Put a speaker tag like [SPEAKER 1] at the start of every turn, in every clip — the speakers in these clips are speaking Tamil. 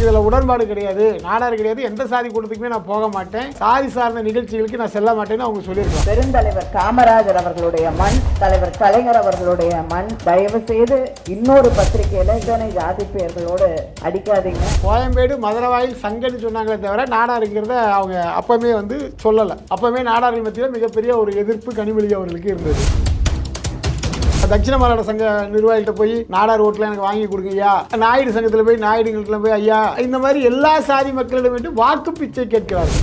[SPEAKER 1] இதுல உடன்பாடு கிடையாது நாடார் கிடையாது எந்த சாதி கூட்டத்துக்குமே நான் போக மாட்டேன். சாதி சார்ந்த நிகழ்ச்சிகளுக்கு நான் செல்ல மாட்டேன்னு அவங்க சொல்லியிருக்காங்க.
[SPEAKER 2] பெருந்தலைவர் காமராஜர் அவர்களுடைய மண் தலைவர் கலைஞர் அவர்களுடைய மண் தயவு செய்து இன்னொரு பத்திரிகையில இதனை ஜாதி பெயர்களோடு அடிக்காதீங்க.
[SPEAKER 1] கோயம்பேடு மதுரவாயில் சங்கன்னு சொன்னாங்களே தவிர நாடாருங்கிறத அவங்க அப்பவுமே வந்து சொல்லலை. அப்பவுமே நாடார்கள் மத்தியில் மிகப்பெரிய ஒரு எதிர்ப்பு கனிமொழி அவர்களுக்கு இருந்தது. தட்சிண மாநாட சங்க நிர்வாகிகிட்ட போய் நாடார் ஓட்டில் எனக்கு வாங்கி கொடுங்க ஐயா. நாயுடு சங்கத்தில் போய் நாயுடுங்களுக்குள்ள போய் ஐயா. இந்த மாதிரி எல்லா சாதி மக்களிடம் வாக்கு பிச்சை கேட்கிறார்கள்.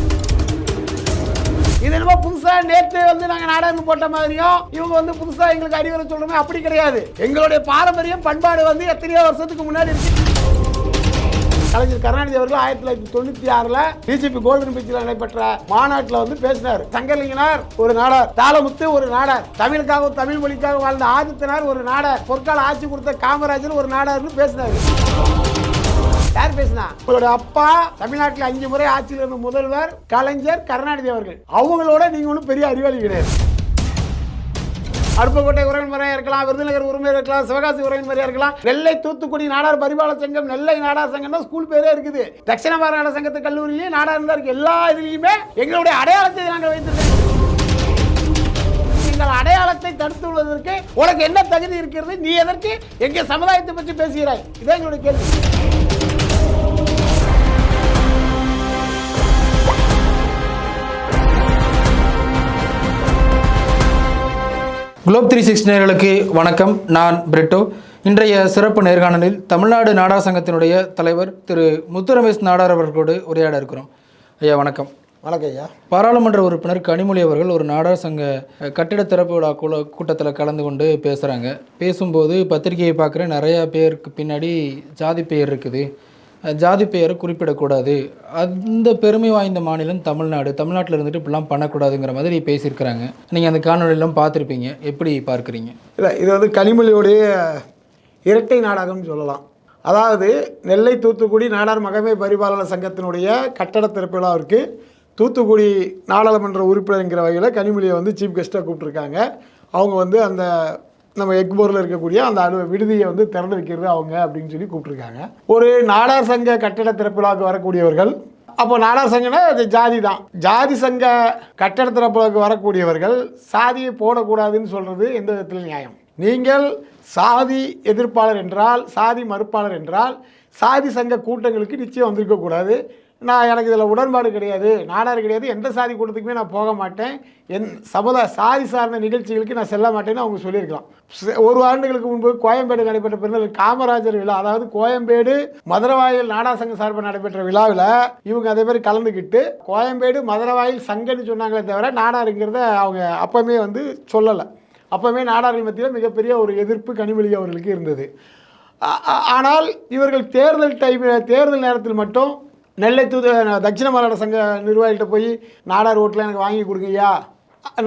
[SPEAKER 1] இது என்னமோ புதுசா நேற்று வந்து நாங்க நாடகம் போட்ட மாதிரியும் இவங்க வந்து புதுசா எங்களுக்கு அறிவுரை சொல்றோமே அப்படி கிடையாது. எங்களுடைய பாரம்பரியம் பண்பாடு வந்து எத்தனையோ வருஷத்துக்கு முன்னாடி இருக்கு. கலைஞர் கருணாநிதி அவர்கள் ஆயிரத்தி தொள்ளாயிரத்தி தொண்ணூத்தி ஆறுல பிஜேபி கோல்டன் பீச்சில் நடைபெற்ற மாநாட்டில் வந்து பேசினார். சங்கலிங்கனார் ஒரு நாடார் தாளமுத்து ஒரு நாடார் தமிழுக்காகவும் தமிழ் மொழிக்காக வாழ்ந்த ஆதித்தனார் ஒரு நாடார் பொற்கால ஆட்சி கொடுத்த காமராஜர் ஒரு நாடார்னு பேசினார். யார் பேசினா? உங்களோட அப்பா தமிழ்நாட்டில் அஞ்சு முறை ஆட்சியில் இருந்த முதல்வர் கலைஞர் கருணாநிதி அவர்கள். அவங்களோட நீங்க ஒன்றும் பெரிய அறிவாளி கிடையாது. அருப்புக்கோட்டை உறவின்முறையாக இருக்கலாம் விருதுநகர் உரிமையாக இருக்கலாம் சிவகாசி உறவின்முறையாக இருக்கலாம். நெல்லை தூத்துக்குடி நாடார் பரிபால சங்கம் நெல்லை நாடார் சங்கம் தான் ஸ்கூல் பேரே இருக்குது. தட்சிண மாகாண சங்கத்து கல்லூரியிலையும் நாடார் தான் இருக்கு. எல்லா இதுலையுமே எங்களுடைய அடையாளத்தை நாங்கள் வைத்திருக்கோம் எங்கள் அடையாளத்தை தடுத்து உனக்கு என்ன தகுதி இருக்கிறது? நீ எதற்கு எங்க சமுதாயத்தை பற்றி பேசுகிறாய்? இதான் எங்களுடைய கேள்வி.
[SPEAKER 3] குளோப் த்ரீ சிக்ஸ் நேர்களுக்கு வணக்கம். நான் பிரிட்டோ. இன்றைய சிறப்பு நேர்காணலில் தமிழ்நாடு நாடார் சங்கத்தினுடைய தலைவர் திரு முத்துரமேஷ் நாடார் அவர்களோடு உரையாட இருக்கிறோம். ஐயா வணக்கம்.
[SPEAKER 1] வணக்கம் ஐயா.
[SPEAKER 3] பாராளுமன்ற உறுப்பினர் கனிமொழி அவர்கள் ஒரு நாடார் சங்க கட்டிட திறப்பு விழா குழு கூட்டத்தில் கலந்து கொண்டு பேசுகிறாங்க பேசும்போது பத்திரிகையை பார்க்குற நிறையா பேருக்கு பின்னாடி ஜாதி பெயர் இருக்குது. ஜாதி பெயரை குறிப்பிடக்கூடாது. அந்த பெருமை வாய்ந்த மாநிலம் தமிழ்நாடு. தமிழ்நாட்டில் இருந்துட்டு இப்படிலாம் பண்ணக்கூடாதுங்கிற மாதிரி பேசியிருக்கிறாங்க. நீங்கள் அந்த காணொலியெல்லாம் பார்த்துருப்பீங்க. எப்படி பார்க்குறீங்க?
[SPEAKER 1] இல்லை இது வந்து கனிமொழியோடைய இரட்டை நாடகம்னு சொல்லலாம். அதாவது நெல்லை தூத்துக்குடி நாடார் மகமை பரிபாலன சங்கத்தினுடைய கட்டட திறப்பு தூத்துக்குடி நாடாளுமன்ற உறுப்பினர்ங்கிற வகையில் கனிமொழியை வந்து சீஃப் கெஸ்ட்டாக கூப்பிட்ருக்காங்க அவங்க வந்து அந்த நம்ம எக்போரில் இருக்கக்கூடிய அந்த அலு விடுதியை வந்து திறந்து வைக்கிறது அவங்க அப்படின்னு சொல்லி கூப்பிட்ருக்காங்க ஒரு நாடார் சங்க கட்டட திறப்பிழாவுக்கு வரக்கூடியவர்கள் அப்போ நாடார் சங்கம்னா அது ஜாதி தான். ஜாதி சங்க கட்டட திறப்புக்கு வரக்கூடியவர்கள் சாதியை போடக்கூடாதுன்னு சொல்கிறது எந்த விதத்தில் நியாயம்? நீங்கள் சாதி எதிர்ப்பாளர் என்றால் சாதி மறுப்பாளர் என்றால் சாதி சங்க கூட்டங்களுக்கு நிச்சயம் வந்திருக்கக்கூடாது. நான் எனக்கு இதில் உடன்பாடு கிடையாது நாடார் கிடையாது எந்த சாதி கூட்டத்துக்குமே நான் போக மாட்டேன். என் சமுதாய சாதி சார்ந்த நிகழ்ச்சிகளுக்கு நான் செல்ல மாட்டேன்னு அவங்க சொல்லியிருக்கலாம். ஒரு ஆண்டுகளுக்கு முன்பு கோயம்பேடு நடைபெற்ற பிறந்த காமராஜர் விழா அதாவது கோயம்பேடு மதுரவாயில் நாடா சங்கம் சார்பில் நடைபெற்ற விழாவில் இவங்க அதே மாதிரி கலந்துக்கிட்டு கோயம்பேடு மதுரவாயில் சங்கன்னு சொன்னாங்களே தவிர நாடாருங்கிறத அவங்க அப்பவுமே வந்து சொல்லலை. அப்பவுமே நாடார்கள் மத்தியில் மிகப்பெரிய ஒரு எதிர்ப்பு கனிமொழி அவர்களுக்கு இருந்தது. ஆனால் இவர்கள் தேர்தல் டைம் தேர்தல் நேரத்தில் மட்டும் நெல்லை தூது தட்சிண மாநாட சங்க நிர்வாகிகிட்ட போய் நாடார் ஓட்டில் எனக்கு வாங்கி கொடுங்க ஐயா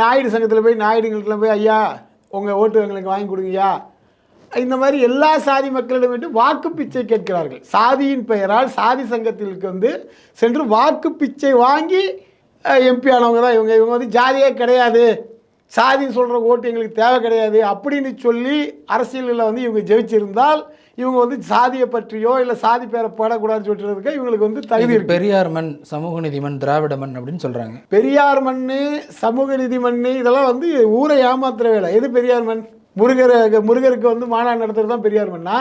[SPEAKER 1] நாயுடு சங்கத்தில் போய் நாயுடுங்களுக்குள்ள போய் ஐயா உங்கள் ஓட்டு எங்களுக்கு வாங்கி கொடுங்க ஐயா இந்த மாதிரி எல்லா சாதி மக்களிடம் வாக்கு பிச்சை கேட்கிறார்கள். சாதியின் பெயரால் சாதி சங்கத்திற்கு வந்து சென்று வாக்கு பிச்சை வாங்கி எம்பி ஆனவங்க தான் இவங்க. இவங்க வந்து ஜாதியே கிடையாது. சாதின்னு சொல்கிற ஓட்டு எங்களுக்கு தேவை கிடையாது. அப்படின்னு சொல்லி அரசியலில் வந்து இவங்க ஜெயிச்சிருந்தால் இவங்க வந்து சாதியை பற்றியோ இல்லை சாதி பேரை போடக்கூடாதுன்னு சொல்கிறதுக்கு இவங்களுக்கு வந்து தகுதி
[SPEAKER 3] பெரியார் மண் சமூக நீதி மண் திராவிட மண் அப்படின்னு சொல்கிறாங்க
[SPEAKER 1] பெரியார் மண்ணு சமூக நீதி மண்ணு இதெல்லாம் வந்து ஊரை ஏமாத்துற வேலை. எது பெரியார் மண்? முருகர் முருகருக்கு வந்து மாநாடு நடத்துறது தான் பெரியார் மண்ணா?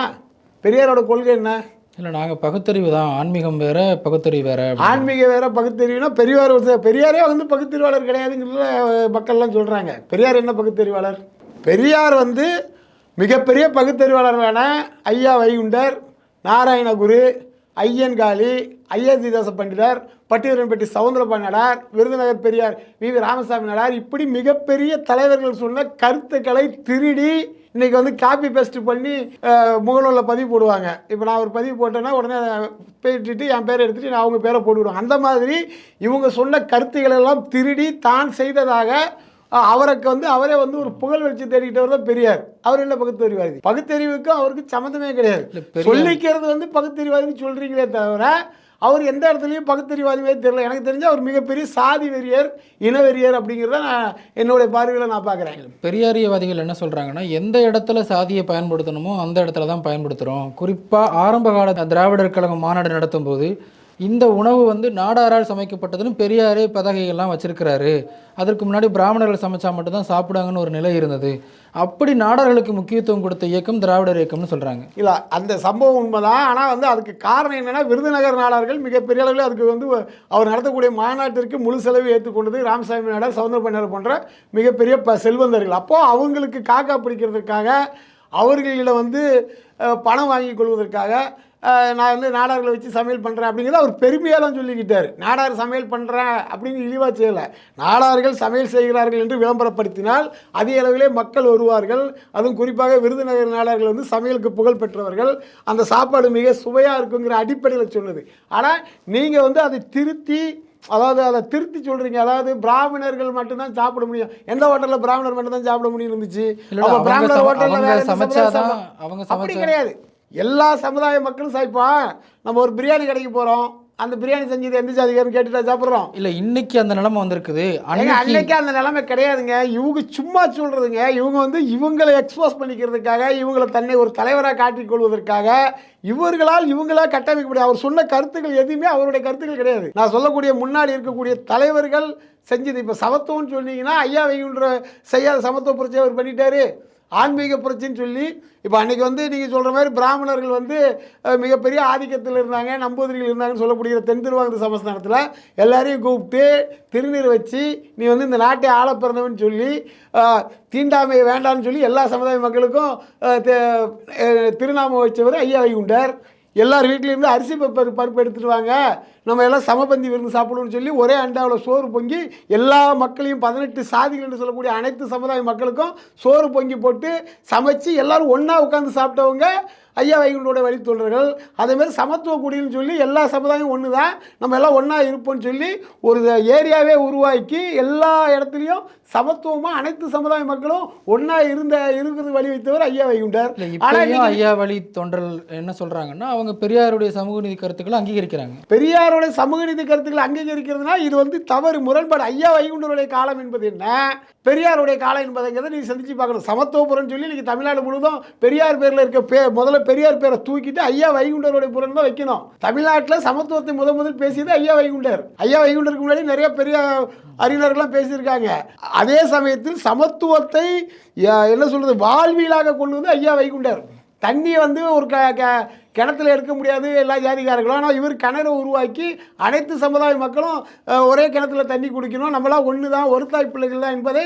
[SPEAKER 1] பெரியாரோட கொள்கை என்ன?
[SPEAKER 3] இல்லை நாங்கள் பகுத்தறிவு தான். ஆன்மீகம் வேற பகுத்தறிவு வேற.
[SPEAKER 1] ஆன்மீக வேற பகுத்தறிவுனா பெரியார் பெரியாரே வந்து பகுத்தறிவாளர் கிடையாதுங்கிறத மக்கள்லாம் சொல்கிறாங்க பெரியார் என்ன பகுத்தறிவாளர்? பெரியார் வந்து மிகப்பெரிய பகுத்தறிவாளர் ஐயா வைகுண்டர் நாராயணகுரு ஐயன்காளி ஐயதிதாச பண்டிதர் பட்டியலன்பட்டி சவுந்தரபாணி நடார் விருதுநகர் பெரியார் வி. வி. ராமசாமி நடார் இப்படி மிகப்பெரிய தலைவர்கள் சொன்ன கருத்துக்களை திருடி இன்றைக்கி வந்து காப்பி பேஸ்ட் பண்ணி முகநூலில் பதிவு போடுவாங்க. இப்போ நான் ஒரு பதிவு போட்டேன்னா உடனே போயிட்டு என் பேரை எடுத்துகிட்டு நான் அவங்க பேரை போட்டுவிடுவேன். அந்த மாதிரி இவங்க சொன்ன கருத்துக்களெல்லாம் திருடி தான் செய்ததாக அவருக்கு வந்து அவரே வந்து ஒரு புகழ் வெளிச்சு தேடிக்கிட்டவர் தான் பெரியார். அவர் என்ன பகுத்தறிவாதி? பகுத்தறிவுக்கும் அவருக்கு சம்மந்தமே கிடையாது. சொல்லிக்கிறது வந்து பகுத்தறிவாதின்னு சொல்றீங்களே தவிர அவர் எந்த இடத்துலையும் பகுத்தறிவாதிவே தெரியல. எனக்கு தெரிஞ்ச அவர் மிகப்பெரிய சாதி வெறியர் இனவெறியர் அப்படிங்கிறத நான் என்னுடைய பார்வையில் நான் பார்க்குறேன்.
[SPEAKER 3] பெரியாரியவாதிகள் என்ன சொல்றாங்கன்னா எந்த இடத்துல சாதியை பயன்படுத்தணுமோ அந்த இடத்துல தான் பயன்படுத்துகிறோம் குறிப்பாக ஆரம்ப கால திராவிடர் கழகம் மாநாடு நடத்தும் போது இந்த உணவு வந்து நாடாரால் சமைக்கப்பட்டதுன்னு பெரியாரே பதகைகள்லாம் வச்சிருக்கிறாரு. அதற்கு முன்னாடி பிராமணர்கள் சமைச்சா மட்டும்தான் சாப்பிடாங்கன்னு ஒரு நிலை இருந்தது. அப்படி நாடார்களுக்கு முக்கியத்துவம் கொடுத்த இயக்கம் திராவிடர் இயக்கம்னு சொல்றாங்க.
[SPEAKER 1] இல்லை அந்த சம்பவம் உண்மைதான். ஆனால் வந்து அதுக்கு காரணம் என்னென்னா விருதுநகர் நாடார்கள் மிகப்பெரிய அளவில் அதுக்கு வந்து அவர் நடத்தக்கூடிய மாநாட்டிற்கு முழு செலவு ஏற்றுக்கொண்டது ராமசாமி நாடார் சவுந்தர பண்ணர் போன்ற மிகப்பெரிய ப செல்வந்தர்கள். அப்போது அவங்களுக்கு காக்கா பிடிக்கிறதுக்காக அவர்களிடம் வந்து பணம் வாங்கி கொள்வதற்காக நான் வந்து நாடார்களை வச்சு சமையல் பண்ணுறேன் அப்படிங்கிறத அவர் பெருமையாலாம் சொல்லிக்கிட்டார். நாடார் சமையல் பண்ணுறேன் அப்படின்னு இழிவாக செய்யலை. நாடார்கள் சமையல் செய்கிறார்கள் என்று விளம்பரப்படுத்தினால் அதிக அளவிலே மக்கள் வருவார்கள். அதுவும் குறிப்பாக விருதுநகர் நாடார்கள் வந்து சமையலுக்கு புகழ் பெற்றவர்கள். அந்த சாப்பாடு மிக சுவையாக இருக்குங்கிற அடிப்படையில் சொன்னது ஆனால் நீங்கள் வந்து அதை திருத்தி அதாவது அதை திருத்தி சொல்றீங்க. அதாவது பிராமணர்கள் மட்டும்தான் சாப்பிட முடியும். எந்த ஹோட்டல்ல பிராமணர் மட்டும் தான் சாப்பிட முடியும் இருந்துச்சு? பிராமணர் ஹோட்டல்ல அப்படி கிடையாது. எல்லா சமுதாய மக்களும் சாய்ப்பான் நம்ம ஒரு பிரியாணி கடைக்கு போறோம். அந்த பிரியாணி செஞ்சது எந்த ஜாதிகாரன்னு கேட்டுட்டா சாப்பிட்றோம்?
[SPEAKER 3] இல்ல இன்னைக்கு அந்த நிலைமை வந்திருக்குது. அன்னைக்கு
[SPEAKER 1] அந்த நிலைமை கிடையாதுங்க. இவங்க சும்மா சொல்றதுங்க. இவங்க வந்து இவங்களை எக்ஸ்போஸ் பண்ணிக்கிறதுக்காக இவங்களை தன்னை ஒரு தலைவராக காட்டிக் கொள்வதற்காக இவர்களால் இவங்களா கட்டமைக்கப்படும் அவர் சொன்ன கருத்துக்கள் எதுவுமே அவருடைய கருத்துக்கள் கிடையாது. நான் சொல்லக்கூடிய முன்னாடி இருக்கக்கூடிய தலைவர்கள் செஞ்சது. இப்போ சமத்துவம்னு சொன்னீங்கன்னா ஐயா வைகுன்ற செய்யாத சமத்துவ புரட்சி அவர் பண்ணிட்டாரு. ஆன்மீக புரட்சின்னு சொல்லி இப்போ அன்றைக்கி வந்து நீங்கள் சொல்கிற மாதிரி பிராமணர்கள் வந்து மிகப்பெரிய ஆதிக்கத்தில் இருந்தாங்க நம்பூதிரிகள் இருந்தாங்கன்னு சொல்லக்கூடிய தென் திருவாங்கூர் சமஸ்தானத்தில் எல்லாரையும் கூப்பிட்டு திருநீர் வச்சு நீ வந்து இந்த நாட்டை ஆள பிறந்தவன் சொல்லி தீண்டாமை வேண்டாம்னு சொல்லி எல்லா சமுதாய மக்களுக்கும் திருநாமம் வச்சவர் ஐயா வைகுண்டர். எல்லார் வீட்லேருந்து அரிசி பருப்பு பருப்பு எடுத்துட்டு வாங்க. நம்ம எல்லாம் சமபந்தி விருந்து சாப்பிடுவோம்னு சொல்லி ஒரே அண்டாவில் சோறு பொங்கி எல்லா மக்களையும் பதினெட்டு சாதிகள் என்று சொல்லக்கூடிய அனைத்து சமுதாய மக்களுக்கும் சோறு பொங்கி போட்டு சமைச்சு எல்லாரும் ஒன்றா உட்காந்து சாப்பிட்டவங்க ஐயா வைகுண்டோட வழித்தோன்றர்கள் அதேமாதிரி சமத்துவ குடின்னு சொல்லி எல்லா சமுதாயம் ஒன்று தான் நம்ம எல்லாம் ஒன்றா இருப்போம்னு சொல்லி ஒரு ஏரியாவே உருவாக்கி எல்லா இடத்துலையும் சமத்துவமாக அனைத்து சமுதாய மக்களும் ஒன்றா இருந்த இருக்கிறது வழி வைத்தவர் ஐயா வைகுண்டர்.
[SPEAKER 3] ஐயா வழி தொண்டர்கள் என்ன சொல்றாங்கன்னா அவங்க பெரியாருடைய சமூக நீதி கருத்துக்களை அங்கீகரிக்கிறாங்க.
[SPEAKER 1] பெரியாருடைய சமூக நீதி கருத்துக்களை அங்கீகரிக்கிறதுனா இது வந்து தவறு முரண்பாடு. ஐயா வைகுண்டருடைய காலம் என்பது என்ன? பெரியாருடைய காலம் என்பதைங்கிறத நீ சிந்திச்சு பார்க்கணும். சமத்துவபுரம்னு சொல்லி இன்றைக்கி தமிழ்நாடு முழுவதும் பெரியார் பேரில் இருக்க பே முதல்ல பெரியார் பேரை தூக்கிட்டு ஐயா வைகுண்டருடைய புறம் தான் வைக்கணும். தமிழ்நாட்டில் சமத்துவத்தை முத முதல் பேசியது ஐயா வைகுண்டர். ஐயா வைகுண்டருக்கு முன்னாடி நிறைய பெரிய அறிஞர்கள்லாம் பேசியிருக்காங்க. அதே சமயத்தில் சமத்துவத்தை என்ன சொல்கிறது வாழ்வியலாக கொண்டு வந்து ஐயா வைகுண்டர். தண்ணியை வந்து ஒரு க க கிணத்துல எடுக்க முடியாது எல்லா ஜாதிகாரர்களும் ஆனால் இவர் கிணறு உருவாக்கி அனைத்து சமுதாய மக்களும் ஒரே கிணத்துல தண்ணி குடிக்கணும். நம்மளாம் ஒன்று தான் ஒரு தாய் பிள்ளைகள் தான் என்பதை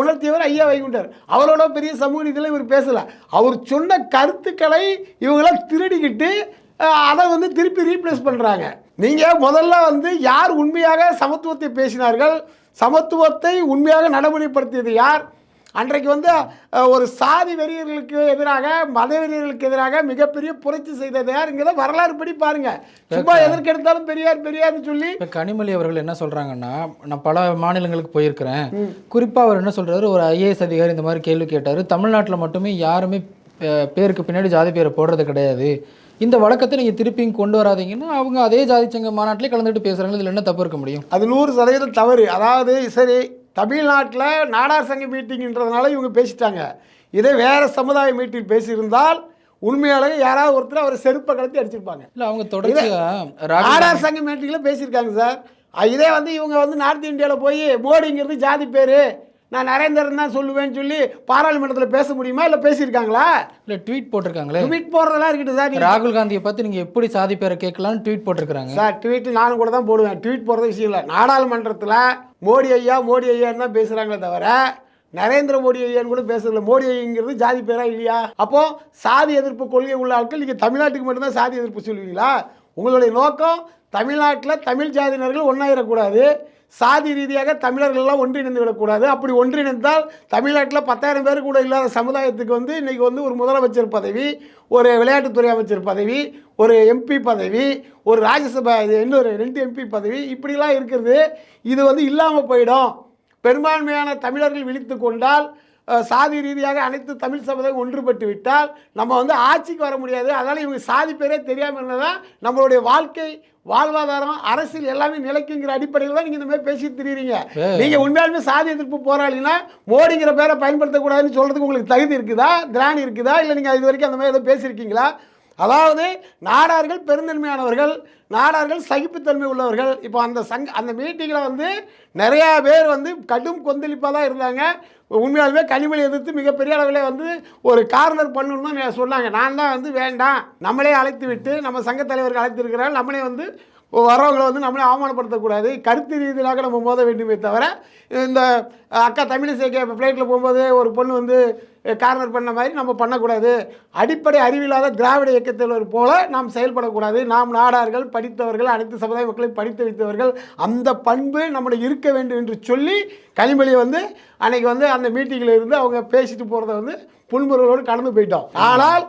[SPEAKER 1] உணர்த்தியவர் ஐயா வைகுண்டர். அவரோட பெரிய சமூக நீதியில் இவர் பேசலை. அவர் சொன்ன கருத்துக்களை இவங்களாம் திருடிக்கிட்டு அதை வந்து திருப்பி ரீப்ளேஸ் பண்ணுறாங்க நீங்கள் முதல்ல வந்து யார் உண்மையாக சமத்துவத்தை பேசினார்கள்? சமத்துவத்தை உண்மையாக நடைமுறைப்படுத்தியது யார்? அன்றைக்கு வந்து ஒரு சாதி வெறியர்களுக்கு எதிராக மத வெறியர்களுக்கு எதிராக மிகப்பெரிய புரட்சி செய்தது யாருங்கிறத வரலாறு படி பாருங்க. சும்மா எதற்கெடுத்தாலும் பெரியார் பெரியார்னு சொல்லி.
[SPEAKER 3] இப்போ கனிமொழி அவர்கள் என்ன சொல்றாங்கன்னா நான் பல மாநிலங்களுக்கு போயிருக்கிறேன். குறிப்பாக அவர் என்ன சொல்றாரு ஒரு ஐஏஎஸ் அதிகாரி இந்த மாதிரி கேள்வி கேட்டார். தமிழ்நாட்டில் மட்டுமே யாருமே பேருக்கு பின்னாடி ஜாதி பேரை போடுறது கிடையாது. இந்த வழக்கத்தை நீங்கள் திருப்பியும் கொண்டு வராதீங்கன்னா அவங்க அதே ஜாதி சங்க மாநாட்டிலே கலந்துட்டு பேசுகிறாங்க இதில் என்ன தப்பு இருக்க முடியும்?
[SPEAKER 1] அது நூறு சதவீதம் தவறு. அதாவது சரி தமிழ்நாட்டில் நாடார் சங்க மீட்டிங்ன்றதுனால இவங்க பேசிட்டாங்க. இதே வேற சமுதாய மீட்டிங் பேசியிருந்தால் உண்மையாலே யாராவது ஒருத்தர் அவரை செருப்பை கலத்தி அடிச்சிருப்பாங்க.
[SPEAKER 3] இல்லை அவங்க ராகுல்
[SPEAKER 1] நாடார் சங்க மீட்டிங்கில் பேசியிருக்காங்க சார். இதே வந்து இவங்க வந்து நார்த் இந்தியாவில் போய் மோடிங்கிறது ஜாதி பேர். நான் நரேந்திரன் தான் சொல்லுவேன்னு சொல்லி பாராளுமன்றத்தில் பேச முடியுமா? இல்லை பேசியிருக்காங்களா?
[SPEAKER 3] இல்லை ட்வீட் போட்டிருக்காங்களே.
[SPEAKER 1] ட்வீட் போடுறதெல்லாம் இருக்கட்டும் சார்.
[SPEAKER 3] ராகுல் காந்தியை பார்த்து நீங்கள் எப்படி சாதி பேரை கேட்கலான்னு ட்வீட் போட்டிருக்கிறாங்க.
[SPEAKER 1] சார் ட்வீட் நானும் கூட தான் போடுவேன். ட்வீட் போடுறது விஷயம் இல்லை. நாடாளுமன்றத்தில் மோடி ஐயா மோடி ஐயான்னு தான் பேசுகிறாங்களே தவிர நரேந்திர மோடி ஐயான்னு கூட பேசுறதில்ல மோடி ஐயாங்கிறது ஜாதி பேரா இல்லையா? அப்போ சாதி எதிர்ப்பு கொள்கை உள்ள ஆட்கள் நீங்கள் தமிழ்நாட்டுக்கு மட்டும்தான் சாதி எதிர்ப்பு சொல்லுவீங்களா? உங்களுடைய நோக்கம் தமிழ்நாட்டில் தமிழ் ஜாதியினர்கள் ஒன்றாயிடக்கூடாது சாதி ரீதியாக தமிழர்கள்லாம் ஒன்றிணைந்து விடக்கூடாது. அப்படி ஒன்றிணைந்தால் தமிழ்நாட்டில் பத்தாயிரம் பேர் கூட இல்லாத சமுதாயத்துக்கு வந்து இன்றைக்கி வந்து ஒரு முதலமைச்சர் பதவி ஒரு விளையாட்டுத்துறை அமைச்சர் பதவி ஒரு எம்பி பதவி ஒரு ராஜ்யசபா இது இன்னொரு ரெண்டு எம்பி பதவி இப்படிலாம் இருக்கிறது. இது வந்து இல்லாமல் போயிடும். பெரும்பான்மையான தமிழர்கள் விழித்து கொண்டால் சாதி ரீதியாக அனைத்து தமிழ் சமுதாயம் ஒன்றுபட்டு விட்டால் நம்ம வந்து ஆட்சிக்கு வர முடியாது. அதனால் இவங்க சாதி பேரே தெரியாமல் தான் நம்மளுடைய வாழ்க்கை வாழ்வாதாரம் அரசியல் எல்லாமே நிலைக்குங்கிற அடிப்படையில் தான் நீங்கள் இந்த மாதிரி பேசிட்டு திரியுறீங்க நீங்க உண்மையாலுமே சாதி எதிர்ப்பு போராளினா மோடிங்கிற பேரை பயன்படுத்தக்கூடாதுன்னு சொல்றதுக்கு உங்களுக்கு தகுதி இருக்குதா? திராணி இருக்குதா? இல்லை நீங்க இது வரைக்கும் அந்த மாதிரி ஏதோ பேசியிருக்கீங்களா? அதாவது நாடார்கள் பெருந்தன்மையானவர்கள். நாடார்கள் சகிப்புத்தன்மை உள்ளவர்கள். இப்போ அந்த சங் அந்த மீட்டிங்கில் வந்து நிறையா பேர் வந்து கடும் கொந்தளிப்பாக தான் இருந்தாங்க. உண்மையாலுமே கனிமொழி எதிர்த்து மிகப்பெரிய அளவில் வந்து ஒரு கார்னர் பண்ணணும்னு தான் சொன்னாங்க. நான் தான் வந்து வேண்டாம். நம்மளே அழைத்து விட்டு நம்ம சங்க தலைவர்கள் அழைத்திருக்கிறார் நம்மளே வந்து வரவங்களை வந்து நம்மளே அவமானப்படுத்தக்கூடாது. கருத்து ரீதியாக நம்ம மோத வேண்டுமே தவிர இந்த அக்கா தமிழிசை ஃப்ளைட்டில் போகும்போது ஒரு பொண்ணு வந்து கார்னர் பண்ண மாதிரி நம்ம பண்ணக்கூடாது. அடிப்படை அறிவில்லாத திராவிட இயக்கத்தினர் போல நாம் செயல்படக்கூடாது. நாம் நாடார்கள் படித்தவர்கள் அனைத்து சமுதாய மக்களையும் படித்து வைத்தவர்கள் அந்த பண்பு நம்மளை இருக்க வேண்டும் என்று சொல்லி கனிமொழி வந்து அன்னைக்கு வந்து அந்த மீட்டிங்கில் இருந்து அவங்க பேசிட்டு போகிறத வந்து புன்முறுவலோடு கடந்து போயிட்டோம். ஆனால்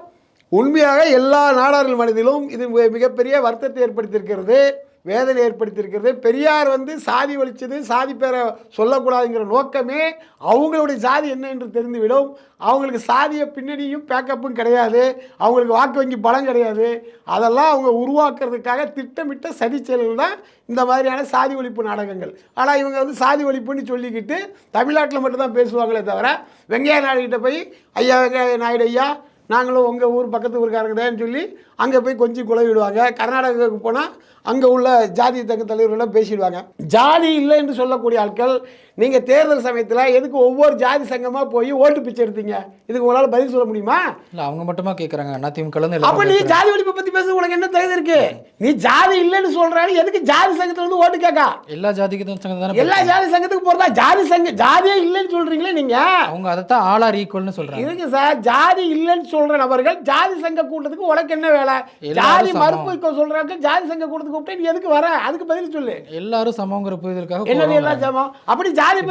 [SPEAKER 1] உண்மையாக எல்லா நாடார்கள் மனதிலும் இது மிக- மிகப்பெரிய வருத்தத்தை ஏற்படுத்தியிருக்கிறது வேதனை ஏற்படுத்தியிருக்கிறது. பெரியார் வந்து சாதி ஒழிச்சது சாதி பேரை சொல்லக்கூடாதுங்கிற நோக்கமே அவங்களுடைய சாதி என்ன என்று தெரிந்துவிடும். அவங்களுக்கு சாதிய பின்னணியும் பேக்கப்பும் கிடையாது. அவங்களுக்கு வாக்கு வங்கி பலம் கிடையாது. அதெல்லாம் அவங்க உருவாக்குறதுக்காக திட்டமிட்ட சதி செயல்கள் தான் இந்த மாதிரியான சாதி ஒழிப்பு நாடகங்கள். ஆனால் இவங்க வந்து சாதி ஒழிப்புன்னு சொல்லிக்கிட்டு தமிழ்நாட்டில் மட்டும்தான் பேசுவாங்களே தவிர வெங்கையா நாயுடுகிட்ட போய் ஐயா வெங்கையா நாயுடு ஐயா நாங்களும் உங்கள் ஊர் பக்கத்து ஊருக்காரங்க தான் சொல்லி அங்கே போய் கொஞ்சம் குழவிடுவாங்க. கர்நாடகாவுக்கு போனால் அங்கே உள்ள ஜாதி தங்க தலைவர்களிடம் பேசிடுவாங்க. ஜாதி இல்லை என்று சொல்லக்கூடிய ஆட்கள் நீங்கள் தேர்தல் சமயத்தில் எதுக்கு ஒவ்வொரு ஜாதி சங்கமாக போய் ஓட்டு பிச்சை எடுத்தீங்க? இதுக்கு உங்களால் பதில் சொல்ல முடியுமா?
[SPEAKER 3] இல்லை அவங்க மட்டுமா கேட்குறாங்க அதிமுக கலந்து
[SPEAKER 1] அப்ப நீ ஜாதி ஒழிப்பை பத்தி பேச உனக்கு என்ன தகுதி இருக்கு? நீ ஜாதி இல்லைன்னு சொல்றாரு எதுக்கு ஜாதி சங்கத்துல இருந்து ஓட்டு கேட்கா?
[SPEAKER 3] எல்லா ஜாதிக்கு சங்கம் தானே
[SPEAKER 1] எல்லா ஜாதி சங்கத்துக்கு போறதா? ஜாதி சங்க ஜாதியே இல்லைன்னு சொல்றீங்களே நீங்க?
[SPEAKER 3] அவங்க அதைத்தான் ஆளார் ஈக்குவல்னு சொல்றாங்க.
[SPEAKER 1] இருக்கு சார்? ஜாதி இல்லைன்னு சொல்ற நபர்கள் ஜாதி சங்க கூட்டத்துக்கு உனக்கு என்ன வேலை? ஜாதி
[SPEAKER 3] சமம்.
[SPEAKER 1] மறுப்பு சொல்றாங்க ஜாதி சங்க கூட்டத்துக்கு கூப்பிட்டு நீ எதுக்கு வர? அதுக்கு பதில் சொல்லு.
[SPEAKER 3] எல்லாரும் சமங்கிற புரிதலுக்காக
[SPEAKER 1] என்னது. எல்லாம் ஜாமம் அப்படி ஜாதி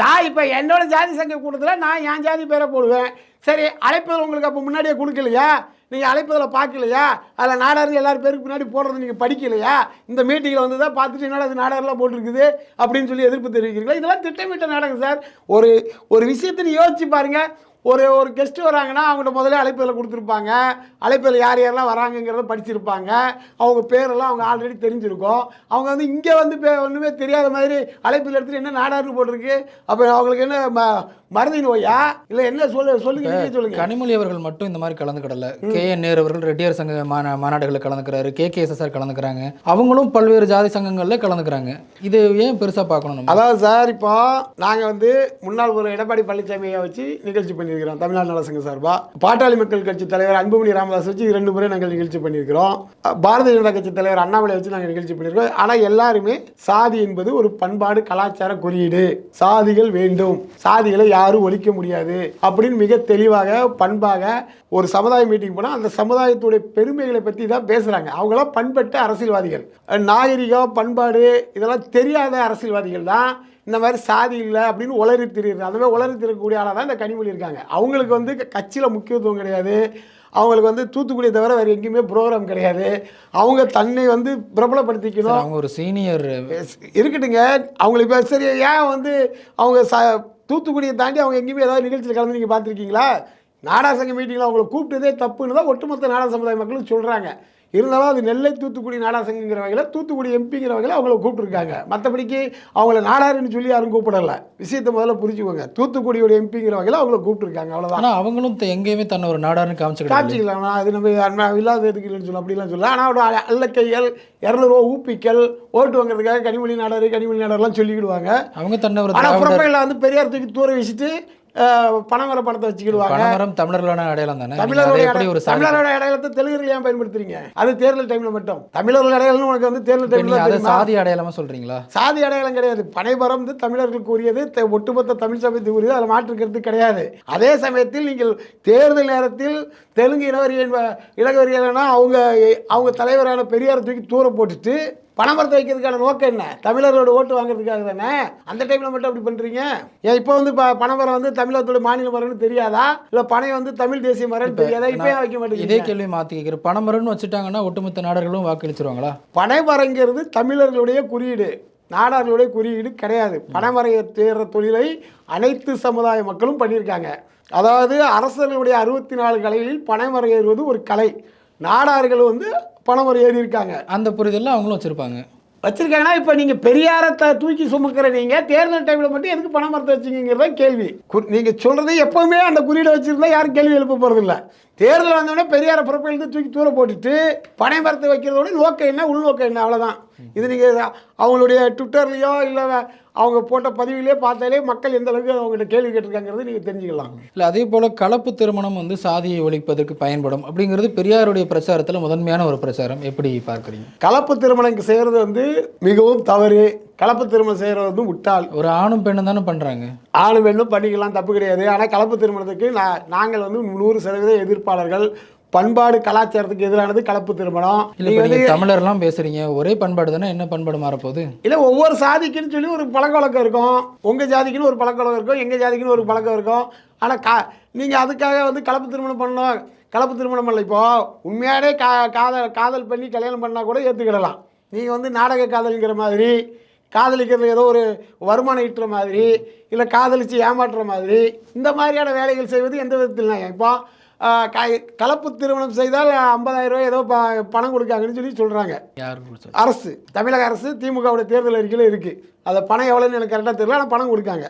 [SPEAKER 1] ஜா இப்ப என்னோட ஜாதி சங்க கூட்டத்துல நான் என் ஜாதி பேரை போடுவேன். சரி அழைப்பதில் உங்களுக்கு அப்போ முன்னாடியே கொடுக்கலையா? நீங்கள் அழைப்பதில் பார்க்கலையா? அதில் நாடார்கள் எல்லாரும் பேருக்கு முன்னாடி போடுறது நீங்கள் படிக்கலையா? இந்த மீட்டிங்கில் வந்து தான் பார்த்துட்டு என்னடா அது நாடாரெல்லாம் போட்டிருக்குது அப்படின்னு சொல்லி எதிர்ப்பு தெரிவிக்கிறீங்களா? இதெல்லாம் திட்டமிட்ட நாடகம் சார். ஒரு ஒரு விஷயத்தை யோசிச்சு பாருங்க. ஒரு ஒரு கெஸ்ட்டு வராங்கன்னா அவங்கள்ட்ட முதல்ல அழைப்பில் கொடுத்துருப்பாங்க. அழைப்பில் யார் யாரெல்லாம் வராங்கங்கிறத படிச்சிருப்பாங்க. அவங்க பேரெல்லாம் அவங்க ஆல்ரெடி தெரிஞ்சிருக்கும். அவங்க வந்து இங்கே வந்து பே ஒன்றுமே தெரியாத மாதிரி அழைப்பில் எடுத்துகிட்டு என்ன நாடாருன்னு போட்டிருக்கு? அப்போ அவங்களுக்கு என்ன ம மறதி நோயா? இல்லை என்ன சொல்லு சொல்லுங்க சொல்லுங்க.
[SPEAKER 3] கனிமொழி அவர்கள் மட்டும் இந்த மாதிரி கலந்துக்கிடல கே என் நேரு அவர்கள் ரெட்டியார் சங்க மாநா மாநாடுகளில் கலந்துக்கிறாரு. கே கே எஸ்எஸ்ஆர் கலந்துக்கிறாங்க. அவங்களும் பல்வேறு ஜாதி சங்கங்களில் கலந்துக்கிறாங்க. இது ஏன் பெருசா பார்க்கணும்
[SPEAKER 1] அதாவது சார் இப்போ நாங்கள் வந்து முன்னாள் ஒரு எடப்பாடி பழனிசாமியை வச்சு நிகழ்ச்சி பண்ணியிருக்கிறோம். தமிழ்நாடு நலசங்க சார்பாக பாட்டாளி மக்கள் கட்சி தலைவர் அன்புமணி ராமதாஸ் வச்சு இரண்டு முறை நாங்கள் நிகழ்ச்சி பண்ணியிருக்கிறோம். பாரதிய ஜனதா கட்சி தலைவர் அண்ணாமலை வச்சு நாங்கள் நிகழ்ச்சி பண்ணியிருக்கோம் ஆனால் எல்லாருமே சாதி என்பது ஒரு பண்பாடு கலாச்சார குறியீடு. சாதிகள் வேண்டும். சாதிகளை யாரும் ஒழிக்க முடியாது அப்படின்னு மிக தெளிவாக பண்பாக ஒரு சமுதாய மீட்டிங் போனால் அந்த சமுதாயத்துடைய பெருமைகளை பற்றி தான் பேசுகிறாங்க அவங்களாம் பண்பட்ட அரசியல்வாதிகள். நாகரிகம் பண்பாடு இதெல்லாம் தெரியாத அரசியல்வாதிகள் தான். இந்த மாதிரி சாதி இல்லை அப்படின்னு உளறி திரியுது அந்த மாதிரி உளறி திரியக்கூடிய ஆளாக தான் இந்த கனிமொழி இருக்காங்க. அவங்களுக்கு வந்து கட்சியில் முக்கியத்துவம் கிடையாது. அவங்களுக்கு வந்து தூத்துக்குடியை தவிர வேறு எங்கேயுமே ப்ரோக்ராம் கிடையாது. அவங்க தன்னை வந்து பிரபலப்படுத்திக்கணும்.
[SPEAKER 3] அவங்க ஒரு சீனியர்
[SPEAKER 1] இருக்கட்டுங்க. அவங்களுக்கு சரி ஏன் வந்து அவங்க ச தூத்துக்குடியை தாண்டி அவங்க எங்கேயுமே ஏதாவது நிகழ்ச்சியில் கலந்து நீங்கள் பார்த்துருக்கீங்களா? நாடா சங்க மீட்டிங்கில் அவங்கள கூப்பிட்டதே தப்புன்னு தான் ஒட்டுமொத்த நாடா சமுதாய மக்களும் சொல்கிறாங்க இருந்தாலும் அது நெல்லை தூத்துக்குடி நாடா சங்கங்கிற வகையில் தூத்துக்குடி எம்பிங்கிற வகையில் அவங்கள கூப்பிட்டுருக்காங்க. மற்றபடிக்கு அவங்கள நாடாருன்னு சொல்லி யாரும் கூப்பிடல. விஷயத்தை முதல்ல புரிஞ்சுக்கோங்க. தூத்துக்குடியோட எம்பிங்கிற வகையில் அவங்கள கூப்பிட்டுருக்காங்க அவ்வளோதான்
[SPEAKER 3] ஆனா அவங்களும் எங்கேயுமே தன்னை ஒரு நாடாருன்னு காமிச்சுக்கிட்டாங்க
[SPEAKER 1] காட்சிக்கலாம் அது நம்ம இல்லாத எதுக்கு இல்லைன்னு சொல்ல அப்படிலாம் சொல்ல ஆனால் அவரோட அல்லக்கைகள் இரநூறுவா ஊப்பிக்கல் ஓட்டு வாங்குறதுக்காக கனிமொழி நாடாரு கனிமொழி நாடாரெலாம் சொல்லிக்கிடுவாங்க.
[SPEAKER 3] அவங்க தன்னை ஒரு
[SPEAKER 1] ஆனால் வந்து பெரியார் தூக்கி தூர வச்சுட்டு பணமர படத்தை வச்சுக்கிடுவாங்க.
[SPEAKER 3] பணமரம் தமிழர்களான அடையாளம் தானே? நீங்க
[SPEAKER 1] தமிழரோட
[SPEAKER 3] அதை எப்படி ஒரு
[SPEAKER 1] தமிழரோட அடையாளத்தை தெலுங்குல ஏன் பயன்படுத்துறீங்க? அது தேர்தல் டைம்ல மட்டும். தமிழர்கள் அடையாளம்னு உனக்கு வந்து தேர்தல் டைம்ல
[SPEAKER 3] அதை சாதி அடையாளமா சொல்றீங்களா?
[SPEAKER 1] சாதி அடையாளம் கிடையாது. பனைமரம் வந்து தமிழர்களுக்கு உரியது. ஒட்டுமொத்த தமிழ் சமயத்துக்கு உரியது. அதில் மாற்றுக்கிறது கிடையாது. அதே சமயத்தில் நீங்கள் தேர்தல் நேரத்தில் தெலுங்கு இனவரியன் வ- இனவரியனா அவங்க அவங்க தலைவரான பெரியார் தூக்கி தூர போட்டுட்டு பணமரத்தை வைக்கிறதுக்கான நோக்கம் என்ன? தமிழர்களோட ஓட்டு வாங்குறதுக்காக தானே? அந்த டைமில் மட்டும் அப்படி பண்ணுறீங்க ஏன் இப்போ வந்து ப பனைமரம் வந்து தமிழகத்தோட மாநில மரம்னு தெரியாதா? இல்லை பனை வந்து தமிழ் தேசிய மரம்னு தெரியாதா? இப்போ வைக்க
[SPEAKER 3] இதே
[SPEAKER 1] மாட்டேங்கிறீங்க
[SPEAKER 3] கேள்வி மாத்தி கேட்கிறேன் பணமரம்னு வச்சுட்டாங்கன்னா ஒட்டுமொத்த நாடர்களும் வாக்களிச்சிருவாங்களா?
[SPEAKER 1] பனைமரங்கிறது தமிழர்களுடைய குறியீடு. நாடார்களுடைய குறியீடு கிடையாது. பனைமறைய தேர்ற தொழிலை அனைத்து சமுதாய மக்களும் பண்ணியிருக்காங்க. அதாவது அரசர்களுடைய அறுபத்தி நாலு கலைகளில் பனைமரம் ஏறுவது ஒரு கலை. நாடார்கள் வந்து பனைமரம் ஏறி இருக்காங்க.
[SPEAKER 3] அந்த புரிதலில் அவங்களும் வச்சுருப்பாங்க.
[SPEAKER 1] வச்சிருக்காங்கன்னா இப்போ நீங்கள் பெரியாரத்தை தூக்கி சுமக்கிற நீங்கள் தேர்தல் டைமில் மட்டும் எதுக்கு பணம் மரத்தை வச்சிங்கிறத கேள்வி. கு- நீங்க சொல்றது எப்பவுமே அந்த குறியீடை வச்சிருந்தா யாரும் கேள்வி எழுப்ப போகிறதில்ல தேர்தல் வந்தோடனே பெரியார புறப்பெழுந்து தூக்கி தூர போட்டுட்டு பனை மரத்தை வைக்கிறதோட நோக்கம் என்ன உள்நோக்கம் என்ன? அவ்வளோதான் இது நீங்கள் அவங்களுடைய ட்விட்டர்லேயோ இல்லை அவங்க போட்ட பதிவிலே பார்த்தாலே மக்கள் எந்த அளவுக்கு அவங்ககிட்ட கேள்வி கேட்டிருக்காங்கிறது நீங்கள் தெரிஞ்சுக்கலாம்.
[SPEAKER 3] இல்லை அதே போல் கலப்பு திருமணம் வந்து சாதியை ஒழிப்பதற்கு பயன்படும் அப்படிங்கிறது பெரியாருடைய பிரச்சாரத்தில் முதன்மையான ஒரு பிரச்சாரம். எப்படி பார்க்குறீங்க?
[SPEAKER 1] கலப்பு திருமணம் செய்கிறது வந்து மிகவும் தவறு. கலப்பு திருமணம் செய்கிறது வந்து முட்டாள்
[SPEAKER 3] ஒரு ஆணும் பெண்ணும் தானே பண்ணுறாங்க
[SPEAKER 1] ஆணும் பெண்ணும் பண்ணிக்கலாம் தப்பு கிடையாது. ஆனால் கலப்பு திருமணத்துக்கு நான் நாங்கள் வந்து நூறு சதவீத எதிர்ப்பாளர்கள். பண்பாடு கலாச்சாரத்துக்கு எதிரானது கலப்பு திருமணம்.
[SPEAKER 3] இல்லை தமிழர்லாம் பேசுகிறீங்க ஒரே பண்பாடு தானே என்ன பண்பாடு மாறப்போகுது?
[SPEAKER 1] இல்லை ஒவ்வொரு சாதிக்குன்னு சொல்லி ஒரு பழக்க வழக்கம் இருக்கும். உங்கள் ஜாதிக்குன்னு ஒரு பழக்க வழக்கம் இருக்கும் எங்கள் ஜாதிக்குன்னு ஒரு பழக்கம் இருக்கும். ஆனால் கா நீங்கள் அதுக்காக வந்து கலப்பு திருமணம் பண்ணணும். கலப்பு திருமணம் பண்ணல இப்போ. உண்மையாலே கா காதல் காதல் பண்ணி கல்யாணம் பண்ணால் கூட ஏற்றுக்கிடலாம் நீங்கள் வந்து நாடக காதல்ங்கிற மாதிரி காதலிக்கிறது ஏதோ ஒரு வருமானம் ஈட்டுற மாதிரி இல்லை காதலித்து ஏமாற்றுற மாதிரி இந்த மாதிரியான வேலைகள் செய்வது எந்த விதத்தில் நியாயம்? இப்போ கலப்பு திருமணம் செய்தால் ஐம்பதாயிரம் ரூபாய் ஏதோ ப- பணம் கொடுக்காங்கன்னு சொல்லி சொல்கிறாங்க? அரசு தமிழக அரசு திமுகவுடைய தேர்தல் அறிக்கையில் இருக்குது அதை பணம் எவ்வளோன்னு எனக்கு கரெக்டாக தெரியல ஆனால் பணம் கொடுக்காங்க